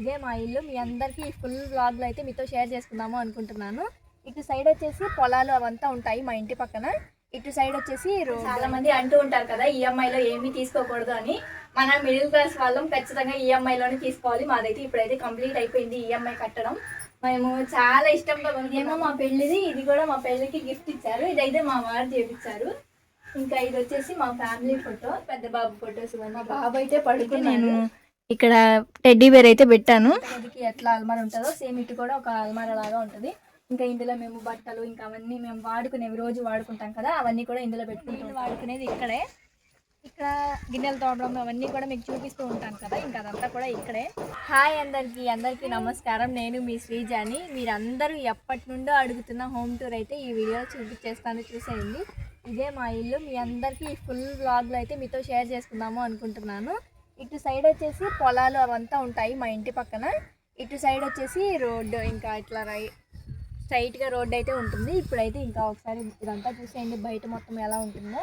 ఇదే మా ఇల్లు. మీ అందరికీ ఈ ఫుల్ వ్లాగ్లో అయితే మీతో షేర్ చేసుకుందాము అనుకుంటున్నాను. ఇటు సైడ్ వచ్చేసి పొలాలు అవంతా ఉంటాయి మా ఇంటి పక్కన. ఇటు సైడ్ వచ్చేసి చాలా మంది అంటూ ఉంటారు కదా ఈఎంఐలో ఏమీ తీసుకోకూడదు అని. మన మిడిల్ క్లాస్ వాళ్ళం ఖచ్చితంగా ఈఎంఐలోనే తీసుకోవాలి. మాదైతే ఇప్పుడైతే కంప్లీట్ అయిపోయింది ఈఎంఐ కట్టడం. మేము చాలా ఇష్టంతో కొనుక్కేమో మా పెళ్ళిది ఇది కూడా మా పెళ్ళికి గిఫ్ట్ ఇచ్చారు. ఇదైతే మా వారు చేపించారు. ఇంకా ఇది వచ్చేసి మా ఫ్యామిలీ ఫోటో పెద్ద బాబు ఫొటోస్ మా బాబు అయితే పడుకుని నేను ఇక్కడ టెడ్డీ బేర్ అయితే పెట్టాను. అది ఎట్లా అల్మార ఉంటుందో సేమ్ ఇటు కూడా ఒక అల్మార లాగా ఉంటుంది. ఇంకా ఇందులో మేము బట్టలు ఇంకా అవన్నీ మేము వాడుకునేవి రోజు వాడుకుంటాం కదా అవన్నీ కూడా ఇందులో పెట్టుకుంటాం వాడుకునేది ఇక్కడే. ఇక్కడ గిన్నెలు తోడడం అవన్నీ కూడా మీకు చూపిస్తూ ఉంటాను కదా ఇంకా అదంతా కూడా ఇక్కడే. హాయ్ అందరికీ అందరికీ నమస్కారం. నేను మీ శ్రీజాని. మీరందరూ ఎప్పటి నుండో అడుగుతున్న హోమ్ టూర్ అయితే ఈ వీడియో చూపించేస్తాను చూసేయండి. ఇదే మా ఇల్లు. మీ అందరికీ ఈ ఫుల్ బ్లాగ్లో అయితే మీతో షేర్ చేసుకుందాము అనుకుంటున్నాను. ఇటు సైడ్ వచ్చేసి పొలాలు అవంతా ఉంటాయి మా ఇంటి పక్కన. ఇటు సైడ్ వచ్చేసి రోడ్డు ఇంకా ఇట్లా రై స్ట్రైట్గా రోడ్డు అయితే ఉంటుంది. ఇప్పుడైతే ఇంకా ఒకసారి ఇదంతా చూసేయండి బయట మొత్తం ఎలా ఉంటుందో.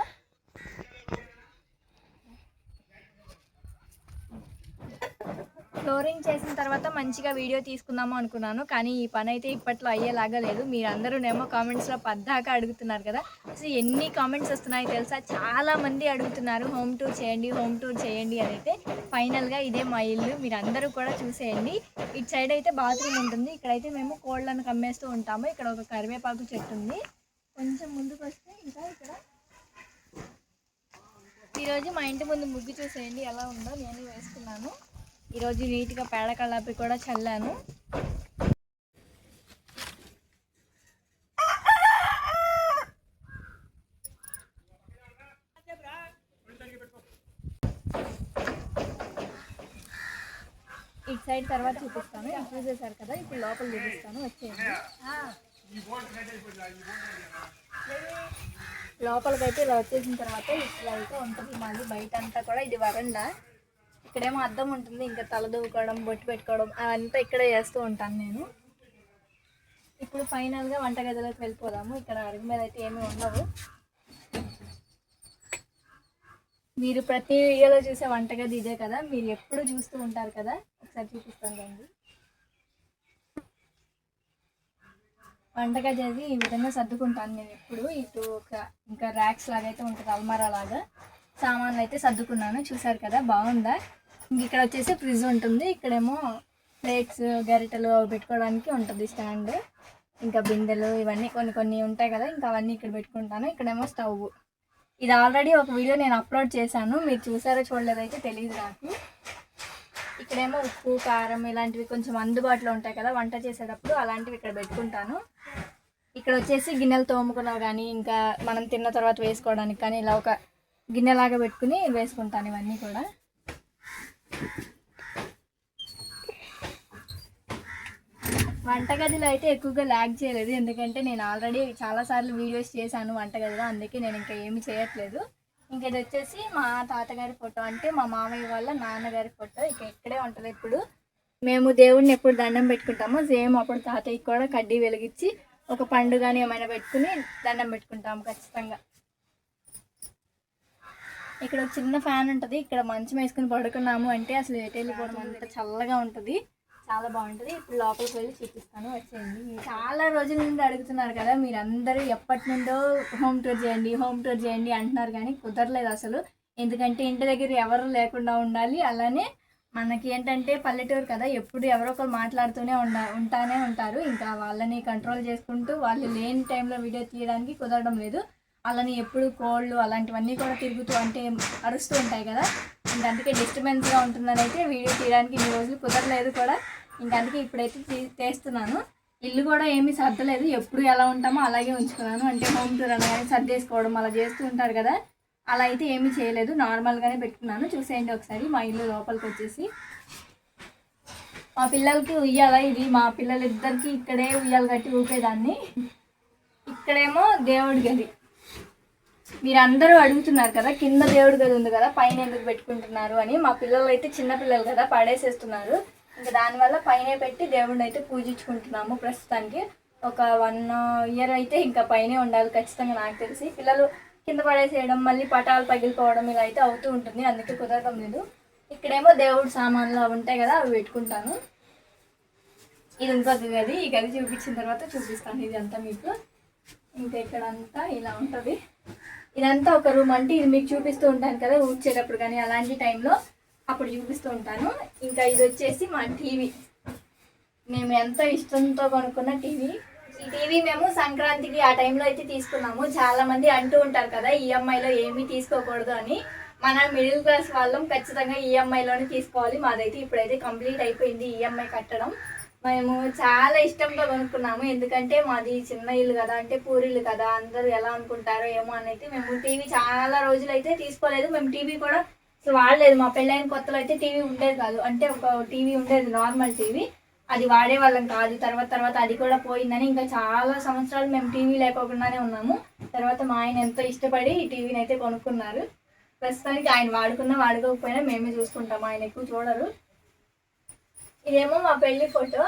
ఫ్లోరింగ్ చేసిన తర్వాత మంచిగా వీడియో తీసుకుందాము అనుకున్నాను. కానీ ఈ పని అయితే ఇప్పట్లో అయ్యేలాగా లేదు. మీరందరూనేమో కామెంట్స్లో పద్దాకా అడుగుతున్నారు కదా. అసలు ఎన్ని కామెంట్స్ వస్తున్నాయో తెలుసా? చాలా మంది అడుగుతున్నారు హోమ్ టూర్ చేయండి హోమ్ టూర్ చేయండి అని అయితే. ఫైనల్గా ఇదే మా ఇల్లు. మీరు అందరూ కూడా చూసేయండి. ఇటు సైడ్ అయితే బాత్రూమ్ ఉంటుంది. ఇక్కడైతే మేము కోళ్ళను కమ్మేస్తూ ఉంటాము. ఇక్కడ ఒక కరివేపాకు చెట్టు ఉంది. కొంచెం ముందుకు వస్తే ఇంకా ఇక్కడ. ఈరోజు మా ఇంటి ముందు ముగ్గు చూసేయండి. ఎలా ఉందో నేను వేసుకున్నాను. ఈరోజు నీట్గా పేడ కళ్ళాపి కూడా చల్లాను. ఇటు సైడ్ తర్వాత చూపిస్తాను. ఇది చేశారు కదా? ఇప్పుడు లోపల చూపిస్తాను. వచ్చేయండి. లోపలికైతే ఇలా వచ్చేసిన తర్వాత ఇట్లా అయితే ఉంటుంది. మళ్ళీ బయట అంతా కూడా ఇది వరండా. ఇక్కడేమో అద్దం ఉంటుంది ఇంకా తల దూకోవడం బొట్టు పెట్టుకోవడం అవంతా ఇక్కడే చేస్తూ ఉంటాను నేను. ఇప్పుడు ఫైనల్గా వంటగదిలోకి వెళ్ళిపోదాము. ఇక్కడ అరుగు మీద అయితే ఏమీ ఉండవు. మీరు ప్రతి వీడియోలో చూసే వంటగది ఇదే కదా? మీరు ఎప్పుడు చూస్తూ ఉంటారు కదా? ఒకసారి చూపిస్తాను రండి. వంటగది అది ఈ విధంగా సర్దుకుంటాను నేను ఎప్పుడు. ఇటు ఒక ఇంకా ర్యాక్స్ లాగా అయితే ఉంటుంది అల్మారా లాగా. సామాన్లు అయితే సర్దుకున్నాను. చూసారు కదా? బాగుందా? ఇక్కడ వచ్చేసి ఫ్రిడ్జ్ ఉంటుంది. ఇక్కడేమో ప్లేట్స్ గరిటెలు అవి పెట్టుకోవడానికి ఉంటుంది స్టాండ్. ఇంకా బిందెలు ఇవన్నీ కొన్ని కొన్ని ఉంటాయి కదా ఇంకా అవన్నీ ఇక్కడ పెట్టుకుంటాను. ఇక్కడేమో స్టవ్. ఇది ఆల్రెడీ ఒక వీడియో నేను అప్లోడ్ చేశాను. మీరు చూసారో చూడలేదైతే తెలియదు నాకు. ఇక్కడేమో ఉప్పు కారం ఇలాంటివి కొంచెం అందుబాటులో ఉంటాయి కదా వంట చేసేటప్పుడు అలాంటివి ఇక్కడ పెట్టుకుంటాను. ఇక్కడ వచ్చేసి గిన్నెలు తోముకున్న కానీ ఇంకా మనం తిన్న తర్వాత వేసుకోవడానికి కానీ ఇలా ఒక గిన్నెలాగా పెట్టుకుని వేసుకుంటాను ఇవన్నీ కూడా. వంటగదిలో అయితే ఎక్కువగా ల్యాగ్ చేయలేదు. ఎందుకంటే నేను ఆల్రెడీ చాలాసార్లు వీడియోస్ చేశాను వంటగదిలో. అందుకే నేను ఇంకా ఏమి చేయట్లేదు. ఇంక ఇది వచ్చేసి మా తాతగారి ఫోటో. అంటే మా మామయ్య వాళ్ళ నాన్నగారి ఫోటో. ఇక ఇక్కడే ఉంటుంది ఇప్పుడు. మేము దేవుడిని ఎప్పుడు దండం పెట్టుకుంటామో సేమ్ అప్పుడు తాతయ్యకి కూడా కడ్డీ వెలిగించి ఒక పండుగని ఏమైనా పెట్టుకుని దండం పెట్టుకుంటాము ఖచ్చితంగా. ఇక్కడ ఒక చిన్న ఫ్యాన్ ఉంటుంది. ఇక్కడ మంచం వేసుకుని పడుకున్నాము అంటే అసలు ఎటు వెళ్ళిపోవడం అంత చల్లగా ఉంటుంది. చాలా బాగుంటుంది. ఇప్పుడు లోపలికి వెళ్ళి చూపిస్తాను. వచ్చేయండి. చాలా రోజుల నుండి అడుగుతున్నారు కదా మీరు అందరూ ఎప్పటి నుండో హోమ్ టూర్ చేయండి హోమ్ టూర్ చేయండి అంటున్నారు కానీ కుదరలేదు అసలు. ఎందుకంటే ఇంటి దగ్గర ఎవరు లేకుండా ఉండాలి. అలానే మనకి ఏంటంటే పల్లెటూరు కదా ఎప్పుడు ఎవరో ఒకరు మాట్లాడుతూనే ఉండ ఉంటానే ఉంటారు. ఇంకా వాళ్ళని కంట్రోల్ చేసుకుంటూ వాళ్ళు లేని టైంలో వీడియో తీయడానికి కుదరడం లేదు. అలాని ఎప్పుడు కోళ్ళు అలాంటివన్నీ కూడా తిరుగుతూ అంటే అరుస్తూ ఉంటాయి కదా. ఇంకా అందుకే డిస్టర్బెన్స్గా ఉంటుందని అయితే వీడియో తీయడానికి ఇన్ని రోజులు కుదరలేదు కూడా. ఇంక అందుకే ఇప్పుడైతే తీస్తున్నాను. ఇల్లు కూడా ఏమీ సర్దలేదు. ఎప్పుడు ఎలా ఉంటామో అలాగే ఉంచుకున్నాను. అంటే హోమ్ టూర్ అనగానే సర్దేసుకోవడం అలా చేస్తూ ఉంటారు కదా. అలా అయితే ఏమీ చేయలేదు. నార్మల్గానే పెట్టుకున్నాను. చూసేయండి ఒకసారి మా ఇల్లు లోపలికి వచ్చేసి. మా పిల్లలకి ఉయ్యాల ఇది. మా పిల్లలిద్దరికి ఇక్కడే ఉయ్యాలు కట్టి ఊపేదాన్ని. ఇక్కడేమో దేవుడి గది. మీరందరూ అడుగుతున్నారు కదా కింద దేవుడి గది ఉంది కదా పైన ఎందుకు పెట్టుకుంటున్నారు అని. మా పిల్లలు అయితే చిన్న పిల్లలు కదా పడేసేస్తున్నారు. ఇంకా దానివల్ల పైన పెట్టి దేవుడిని అయితే పూజించుకుంటున్నాము ప్రస్తుతానికి. ఒక వన్ ఇయర్ అయితే ఇంకా పైనే ఉండాలి ఖచ్చితంగా నాకు తెలిసి. పిల్లలు కింద పడేసేయడం మళ్ళీ పటాలు పగిలిపోవడం ఇలా అయితే అవుతూ ఉంటుంది. అందుకే కుదరడం లేదు. ఇక్కడేమో దేవుడు సామాన్లు అవి ఉంటాయి కదా అవి పెట్టుకుంటాను. ఇది ఇంకొక గది. ఈ గది చూపించిన తర్వాత చూపిస్తాను. ఇది అంతా మీకు. ఇంకా ఇక్కడ అంతా ఇలా ఉంటుంది. ఇదంతా ఒక రూమ్ అంటే ఇది మీకు చూపిస్తూ ఉంటాను కదా ఊడ్చేటప్పుడు కానీ అలాంటి టైంలో అప్పుడు చూపిస్తూ ఉంటాను. ఇంకా ఇది వచ్చేసి మా టీవీ. మేము ఎంత ఇష్టంతో కొనుక్కున్న టీవీ. ఈ టీవీ మేము సంక్రాంతికి ఆ టైంలో అయితే తీసుకున్నాము. చాలా మంది అంటూ ఉంటారు కదా ఈఎంఐలో ఏమీ తీసుకోకూడదు అని. మన మిడిల్ క్లాస్ వాళ్ళం ఖచ్చితంగా ఈఎంఐలోనే తీసుకోవాలి. మాదైతే ఇప్పుడైతే కంప్లీట్ అయిపోయింది ఈఎంఐ కట్టడం. మేము చాలా ఇష్టంతో కొనుక్కున్నాము. ఎందుకంటే మాది చిన్న ఇల్లు కదా అంటే పూరిల్లు కదా అందరూ ఎలా అనుకుంటారో ఏమో అని అయితే మేము టీవీ చాలా రోజులు అయితే తీసుకోలేదు. మేము టీవీ కూడా అసలు వాడలేదు. మా పెళ్ళైన కొత్తలో అయితే టీవీ ఉండేది కాదు. అంటే ఒక టీవీ ఉండేది నార్మల్ టీవీ. అది వాడే వాళ్ళం కాదు. తర్వాత తర్వాత అది కూడా పోయిందని ఇంకా చాలా సంవత్సరాలు మేము టీవీ లేకోకుండానే ఉన్నాము. తర్వాత మా ఆయన ఎంతో ఇష్టపడి ఈ టీవీని అయితే కొనుక్కున్నారు. ప్రస్తుతానికి ఆయన వాడుకున్నా వాడుకోకపోయినా మేమే చూసుకుంటాం. ఆయన ఎక్కువ చూడరు. ఇదేమో మా పెళ్ళి ఫోటో.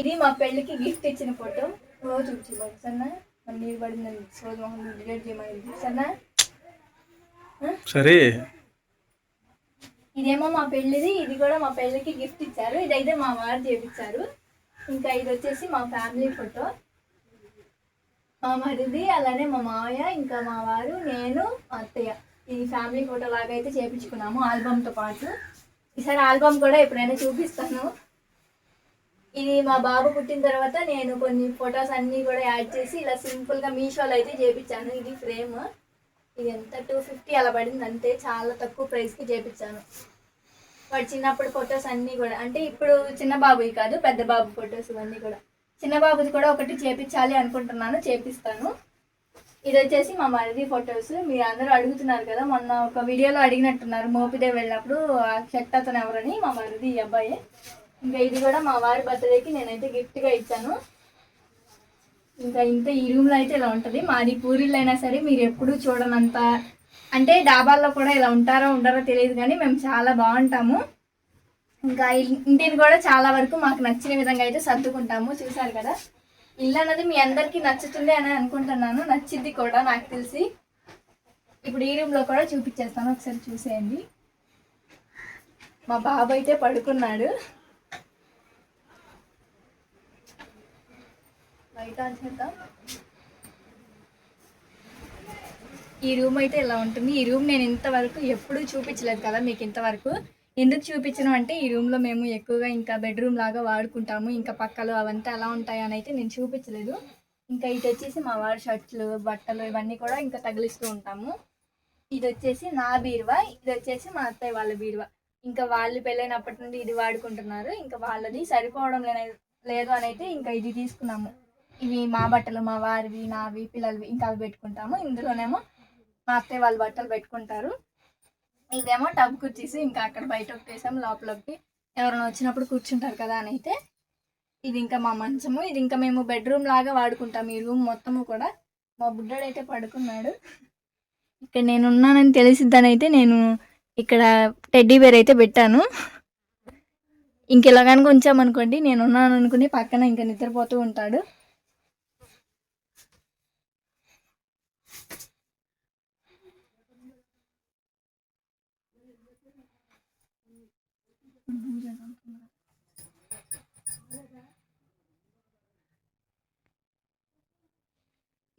ఇది మా పెళ్ళికి గిఫ్ట్ ఇచ్చిన ఫోటో. రోజు చూపించి సన్నా మన నీరు పడిందని సోది మొహం డిలీట్ చేయమని సన్నా సరే. ఇదేమో మా పెళ్ళిది ఇది కూడా మా పెళ్ళికి గిఫ్ట్ ఇచ్చారు. ఇదైతే మా వారు చేపించారు ఇంకా ఇది వచ్చేసి మా ఫ్యామిలీ ఫోటో మా మరిది అలానే మా మావయ్య ఇంకా మా వారు నేను అత్తయ్య. ఈ ఫ్యామిలీ ఫోటో లాగా అయితే చేపించుకున్నాము ఆల్బమ్తో పాటు. ఈసారి ఆల్బమ్ కూడా ఎప్పుడైనా చూపిస్తాను. ఇది మా బాబు పుట్టిన తర్వాత నేను కొన్ని ఫొటోస్ అన్నీ కూడా యాడ్ చేసి ఇలా సింపుల్గా మీషోలో అయితే చేపించాను. ఇది ఫ్రేమ్. ఇది ఎంత? టూ ఫిఫ్టీ అలా పడింది అంతే. చాలా తక్కువ ప్రైస్కి చేపించాను. వాడు చిన్నప్పుడు ఫొటోస్ అన్నీ కూడా అంటే ఇప్పుడు చిన్న బాబువి కాదు పెద్ద బాబు ఫొటోస్ ఇవన్నీ కూడా. చిన్న బాబుది కూడా ఒకటి చేపించాలి అనుకుంటున్నాను చేపిస్తాను. ఇది వచ్చేసి మా మరిది ఫొటోస్. మీరు అందరూ అడుగుతున్నారు కదా మొన్న ఒక వీడియోలో అడిగినట్టున్నారు మోపిదే వెళ్ళినప్పుడు షర్ట్ అతను ఎవరని మా మరిది అబ్బాయి. ఇంకా ఇది కూడా మా వారి బర్త్డేకి నేనైతే గిఫ్ట్గా ఇచ్చాను. ఇంకా ఇంత ఈ రూమ్లో అయితే ఇలా ఉంటుంది. మాది పూరిళ్ళు అయినా సరే మీరు ఎప్పుడూ చూడనంత అంటే డాబాల్లో కూడా ఇలా ఉంటారో ఉండారో తెలియదు కానీ మేము చాలా బాగుంటాము. ఇంకా ఇంటిని కూడా చాలా వరకు మాకు నచ్చిన విధంగా అయితే సర్దుకుంటాము. చూసారు కదా? ఇల్లు అన్నది మీ అందరికీ నచ్చుతుంది అని అనుకుంటున్నాను. నచ్చింది కూడా నాకు తెలిసి. ఇప్పుడు ఈ రూమ్లో కూడా చూపించేస్తాను. ఒకసారి చూసేయండి. మా బాబు అయితే పడుకున్నాడు. బయట చేద్దాం. ఈ రూమ్ అయితే ఇలా ఉంటుంది? ఈ రూమ్ నేను ఇంతవరకు ఎప్పుడూ చూపించలేదు కదా మీకు ఇంతవరకు. ఎందుకు చూపించను అంటే ఈ రూమ్లో మేము ఎక్కువగా ఇంకా బెడ్రూమ్ లాగా వాడుకుంటాము ఇంకా పక్కలు అవంతా ఎలా ఉంటాయి అని అయితే నేను చూపించలేదు. ఇంకా ఇది వచ్చేసి మా వారి షర్ట్లు బట్టలు ఇవన్నీ కూడా ఇంకా తగిలిస్తూ ఉంటాము. ఇది వచ్చేసి నా బీరువా? ఇది వచ్చేసి మా అత్తయ్య వాళ్ళ బీరువా? ఇంకా వాళ్ళు పెళ్ళైనప్పటి నుండి ఇది వాడుకుంటున్నారు. ఇంకా వాళ్ళది సరిపోవడం లేని- లేదు అని అయితే ఇంకా ఇది తీసుకున్నాము. ఇవి మా బట్టలు మా వారివి నావి పిల్లలవి ఇంకా అవి పెట్టుకుంటాము. ఇందులోనేమో మా అత్తయ్య వాళ్ళ బట్టలు పెట్టుకుంటారు. ఇదేమో టబ్ కుర్చీస్ ఇంకా అక్కడ బయట ఒకటి లోపలకి ఎవరైనా వచ్చినప్పుడు కూర్చుంటారు కదా అని అయితే. ఇది ఇంకా మా మంచము. ఇది ఇంకా మేము బెడ్రూమ్ లాగా వాడుకుంటాం ఈ రూమ్ మొత్తము కూడా. మా బుడ్డడైతే అయితే పడుకున్నాడు. ఇక్కడ నేను ఉన్నానని తెలిసిద్దని అయితే నేను ఇక్కడ టెడ్డీ బేర్ అయితే పెట్టాను. ఇంకెలా ఉంచామనుకోండి నేను ఉన్నాను అనుకుని పక్కన ఇంకా నిద్రపోతూ ఉంటాడు.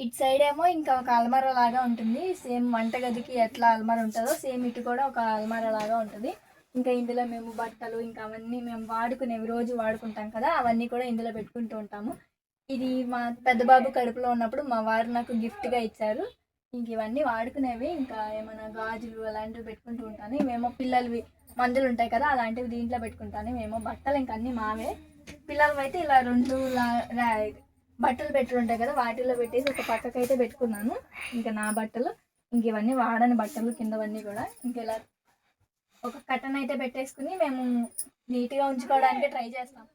ఇటు సైడ్ ఏమో ఇంకా ఒక అల్మార లాగా ఉంటుంది. సేమ్ వంటగదికి ఎట్లా అల్మార ఉంటుందో సేమ్ ఇటు కూడా ఒక అల్మార లాగా ఉంటుంది. ఇంకా ఇందులో మేము బట్టలు ఇంకా అవన్నీ మేము వాడుకునేవి రోజు వాడుకుంటాం కదా అవన్నీ కూడా ఇందులో పెట్టుకుంటూ ఉంటాము. ఇది మా పెద్ద బాబు కడుపులో ఉన్నప్పుడు మా వారు నాకు గిఫ్ట్గా ఇచ్చారు. ఇంక ఇవన్నీ వాడుకునేవి ఇంకా ఏమైనా గాజులు అలాంటివి పెట్టుకుంటూ ఉంటాను. ఇవేమో పిల్లలవి మందులు ఉంటాయి కదా అలాంటివి దీంట్లో పెట్టుకుంటాను. మేము బట్టలు ఇంకా అన్నీ మావే. పిల్లలవి అయితే ఇలా రెండు రా- బట్టలు పెట్టుంటాయి ఉంటాయి కదా వాటిలో పెట్టేసి ఒక పక్కకైతే అయితే పెట్టుకున్నాను. ఇంకా నా బట్టలు ఇంక ఇవన్నీ వాడని బట్టలు కిందవన్నీ కూడా ఇంకెలా ఒక కట్టన్ అయితే పెట్టేసుకుని మేము నీట్గా ఉంచుకోవడానికి ట్రై చేస్తాం.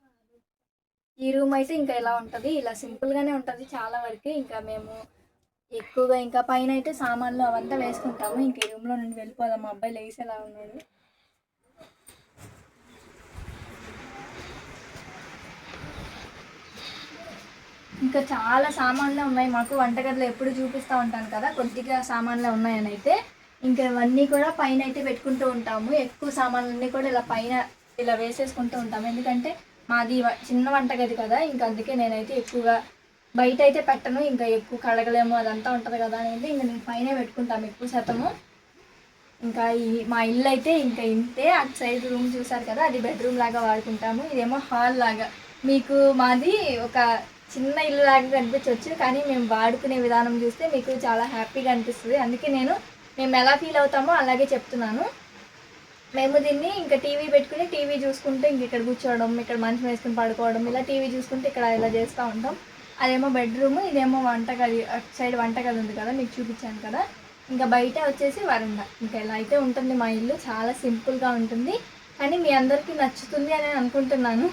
ఈ రూమ్ అయితే ఇంకా ఇలా ఉంటుంది? ఇలా సింపుల్గానే ఉంటుంది చాలా వరకు. ఇంకా మేము ఎక్కువగా ఇంకా పైన అయితే సామాన్లు అవంతా వేసుకుంటాము. ఇంక ఈ రూమ్లో నుండి వెళ్ళిపోదాం. మా అబ్బాయి లేసేలా ఉన్నాడు. ఇంకా చాలా సామాన్లే ఉన్నాయి. మాకు వంటగదిలో ఎప్పుడు చూపిస్తూ ఉంటాను కదా కొద్దిగా సామాన్లే ఉన్నాయని అయితే. ఇంకా ఇవన్నీ కూడా పైన అయితే పెట్టుకుంటూ ఉంటాము. ఎక్కువ సామాన్లన్నీ కూడా ఇలా పైన ఇలా వేసేసుకుంటూ ఉంటాము. ఎందుకంటే మాది వ- చిన్న వంటగది కదా ఇంకా అందుకే నేనైతే ఎక్కువగా బయట అయితే పెట్టను. ఇంకా ఎక్కువ కడగలేము అదంతా ఉంటుంది కదా అనేది ఇంకా నేను పైన పెట్టుకుంటాము ఎక్కువ శాతము. ఇంకా ఈ మా ఇల్లు అయితే ఇంకా ఇంతే. అటు సైడ్ రూమ్ చూసారు కదా అది బెడ్రూమ్ లాగా వాడుకుంటాము. ఇదేమో హాల్ లాగా. మీకు మాది ఒక చిన్న ఇల్లు లాగా కనిపించవచ్చు కానీ మేము వాడుకునే విధానం చూస్తే మీకు చాలా హ్యాపీగా అనిపిస్తుంది. అందుకే నేను మేము ఎలా ఫీల్ అవుతామో అలాగే చెప్తున్నాను. మేము దీన్ని ఇంకా టీవీ పెట్టుకుని టీవీ చూసుకుంటే ఇంక ఇక్కడ కూర్చోవడం ఇక్కడ మంచం వేసుకుని పడుకోవడం ఇలా టీవీ చూసుకుంటే ఇక్కడ ఇలా చేస్తూ ఉంటాం. అదేమో బెడ్రూమ్ ఇదేమో వంటగది అటు సైడ్ వంటగది ఉంది కదా మీకు చూపించాను కదా. ఇంకా బయట వచ్చేసి వరండా. ఇంకా ఇలా అయితే ఉంటుంది మా ఇల్లు చాలా సింపుల్గా ఉంటుంది. కానీ మీ అందరికీ నచ్చుతుంది అని అనుకుంటున్నాను.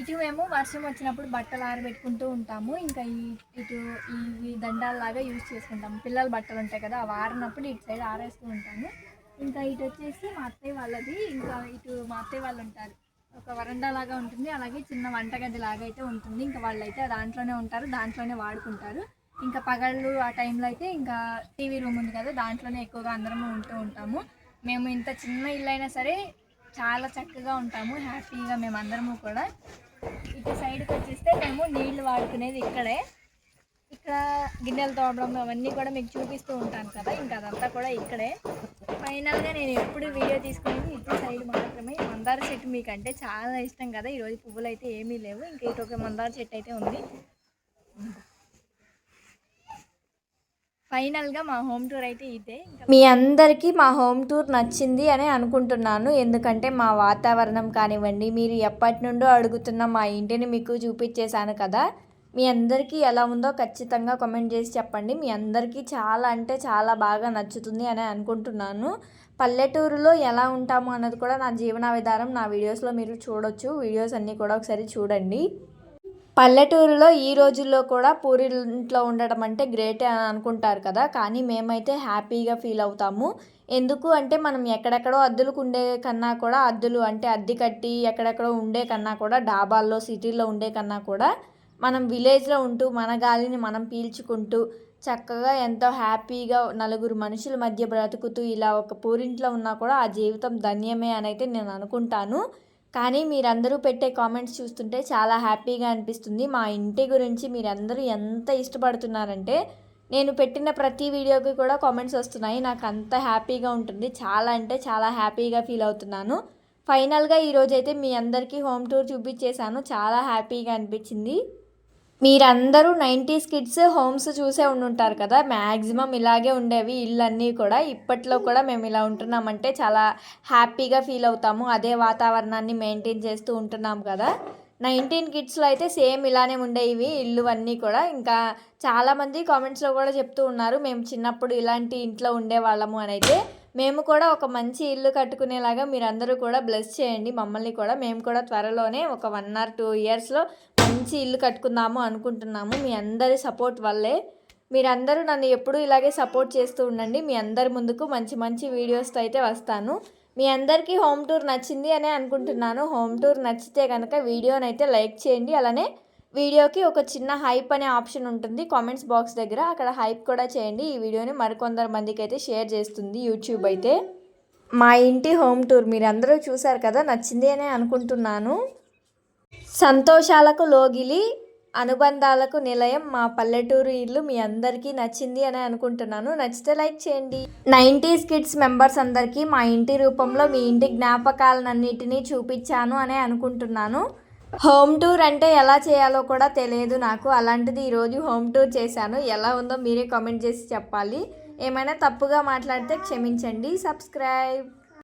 ఇటు మేము వర్షం వచ్చినప్పుడు బట్టలు ఆరబెట్టుకుంటూ ఉంటాము. ఇంకా ఈ ఇటు ఇవి దండాలలాగా యూజ్ చేసుకుంటాము. పిల్లల బట్టలు ఉంటాయి కదా అవి ఆరినప్పుడు ఇటు సైడ్ ఆరేస్తూ ఉంటాము. ఇంకా ఇటు వచ్చేసి మా అత్తయ్య వాళ్ళది ఇంకా ఇటు మా అత్తయ్య వాళ్ళు ఉంటారు. ఒక వరండా లాగా ఉంటుంది అలాగే చిన్న వంటగది లాగా అయితే ఉంటుంది. ఇంకా వాళ్ళు అయితే దాంట్లోనే ఉంటారు దాంట్లోనే వాడుకుంటారు. ఇంకా పగళ్ళు ఆ టైంలో అయితే ఇంకా టీవీ రూమ్ ఉంది కదా దాంట్లోనే ఎక్కువగా అందరము ఉంటూ ఉంటాము. మేము ఇంత చిన్న ఇల్లు అయినా సరే చాలా చక్కగా ఉంటాము హ్యాపీగా మేము అందరము కూడా. ఇటు సైడ్కి వచ్చేస్తే మేము నీళ్ళు వాడుకునేది ఇక్కడే. ఇక్కడ గిన్నెలు తోమడం అవన్నీ కూడా మీకు చూపిస్తూ ఉంటాను కదా ఇంకా అదంతా కూడా ఇక్కడే. ఫైనల్గా నేను ఎప్పుడు వీడియో తీసుకునేది ఇటు సైడ్ మాత్రమే. మందార చెట్టు మీకంటే చాలా ఇష్టం కదా ఈరోజు పువ్వులు అయితే ఏమీ లేవు. ఇంకా ఇటు ఒక మందార చెట్టు అయితే ఉంది. ఫైనల్గా మా హోమ్ టూర్ అయితే ఇదే. మీ అందరికీ మా హోమ్ టూర్ నచ్చింది అని అనుకుంటున్నాను. ఎందుకంటే మా వాతావరణం కానివ్వండి మీరు ఎప్పటి నుండో అడుగుతున్న మా ఇంటిని మీకు చూపించేశాను కదా. మీ అందరికీ ఎలా ఉందో ఖచ్చితంగా కామెంట్ చేసి చెప్పండి. మీ అందరికీ చాలా అంటే చాలా బాగా నచ్చుతుంది అని అనుకుంటున్నాను. పల్లెటూరులో ఎలా ఉంటాము అన్నది కూడా నా జీవన విధానం నా వీడియోస్లో మీరు చూడొచ్చు. వీడియోస్ అన్నీ కూడా ఒకసారి చూడండి. పల్లెటూరులో ఈ రోజుల్లో కూడా పూరి ఇంట్లో ఉండడం అంటే గ్రేట్ అని అనుకుంటారు కదా. కానీ మేమైతే హ్యాపీగా ఫీల్ అవుతాము. ఎందుకు అంటే మనం ఎక్కడెక్కడో అద్దెలకు ఉండే కన్నా కూడా అద్దెలు అంటే అద్దె కట్టి ఎక్కడెక్కడో ఉండే కన్నా కూడా డాబాల్లో సిటీల్లో ఉండే కన్నా కూడా మనం విలేజ్లో ఉంటూ మన గాలిని మనం పీల్చుకుంటూ చక్కగా ఎంతో హ్యాపీగా నలుగురు మనుషుల మధ్య బ్రతుకుతూ ఇలా ఒక పూరింట్లో ఉన్నా కూడా ఆ జీవితం ధన్యమే అని అయితే నేను అనుకుంటాను. కానీ మీరందరూ పెట్టే కామెంట్స్ చూస్తుంటే చాలా హ్యాపీగా అనిపిస్తుంది. మా ఇంటి గురించి మీరందరూ ఎంత ఇష్టపడుతున్నారంటే నేను పెట్టిన ప్రతి వీడియోకి కూడా కామెంట్స్ వస్తున్నాయి. నాకు అంత హ్యాపీగా ఉంటుంది. చాలా అంటే చాలా హ్యాపీగా ఫీల్ అవుతున్నాను. ఫైనల్గా ఈరోజైతే మీ అందరికీ హోమ్ టూర్ చూపించేశాను. చాలా హ్యాపీగా అనిపించింది. మీరందరూ నైంటీస్ కిడ్స్ హోమ్స్ చూసే ఉండుంటారు కదా. మ్యాక్సిమం ఇలాగే ఉండేవి ఇళ్ళన్నీ కూడా. ఇప్పట్లో కూడా మేము ఇలా ఉంటున్నామంటే చాలా హ్యాపీగా ఫీల్ అవుతాము. అదే వాతావరణాన్ని మెయింటైన్ చేస్తూ ఉంటున్నాం కదా. నైన్టీన్ కిడ్స్లో అయితే సేమ్ ఇలానే ఉండేవి ఇల్లు అన్నీ కూడా. ఇంకా చాలామంది కామెంట్స్లో కూడా చెప్తూ ఉన్నారు మేము చిన్నప్పుడు ఇలాంటి ఇంట్లో ఉండేవాళ్ళము అని అయితే. మేము కూడా ఒక మంచి ఇల్లు కట్టుకునేలాగా మీరందరూ కూడా బ్లెస్ చేయండి. మమ్మల్ని కూడా మేము కూడా త్వరలోనే ఒక వన్ ఆర్ టూ ఇయర్స్లో మంచి ఇల్లు కట్టుకుందాము అనుకుంటున్నాము. మీ అందరి సపోర్ట్ వల్లే. మీరందరూ నన్ను ఎప్పుడూ ఇలాగే సపోర్ట్ చేస్తూ ఉండండి. మీ అందరి ముందుకు మంచి మంచి వీడియోస్తో అయితే వస్తాను. మీ అందరికీ హోమ్ టూర్ నచ్చింది అనే అనుకుంటున్నాను. హోమ్ టూర్ నచ్చితే కనుక వీడియోని అయితే లైక్ చేయండి. అలానే వీడియోకి ఒక చిన్న హైప్ అనే ఆప్షన్ ఉంటుంది. కామెంట్స్ బాక్స్ దగ్గర అక్కడ హైప్ కూడా చేయండి. ఈ వీడియోని మరికొందరు మందికి అయితే షేర్ చేస్తుంది యూట్యూబ్ అయితే. మా ఇంటి హోమ్ టూర్ మీరందరూ చూసారు కదా నచ్చింది అనే అనుకుంటున్నాను. సంతోషాలకు లోగిలి అనుబంధాలకు నిలయం మా పల్లెటూరు ఇల్లు మీ అందరికీ నచ్చింది అని అనుకుంటున్నాను. నచ్చితే లైక్ చేయండి. నైంటీస్ కిడ్స్ మెంబర్స్ అందరికీ మా ఇంటి రూపంలో మీ ఇంటి జ్ఞాపకాలన్నిటినీ చూపించాను అని అనుకుంటున్నాను. హోమ్ టూర్ అంటే ఎలా చేయాలో కూడా తెలియదు నాకు. అలాంటిది ఈరోజు హోమ్ టూర్ చేశాను. ఎలా ఉందో మీరే కామెంట్ చేసి చెప్పాలి. ఏమైనా తప్పుగా మాట్లాడితే క్షమించండి. సబ్స్క్రైబ్.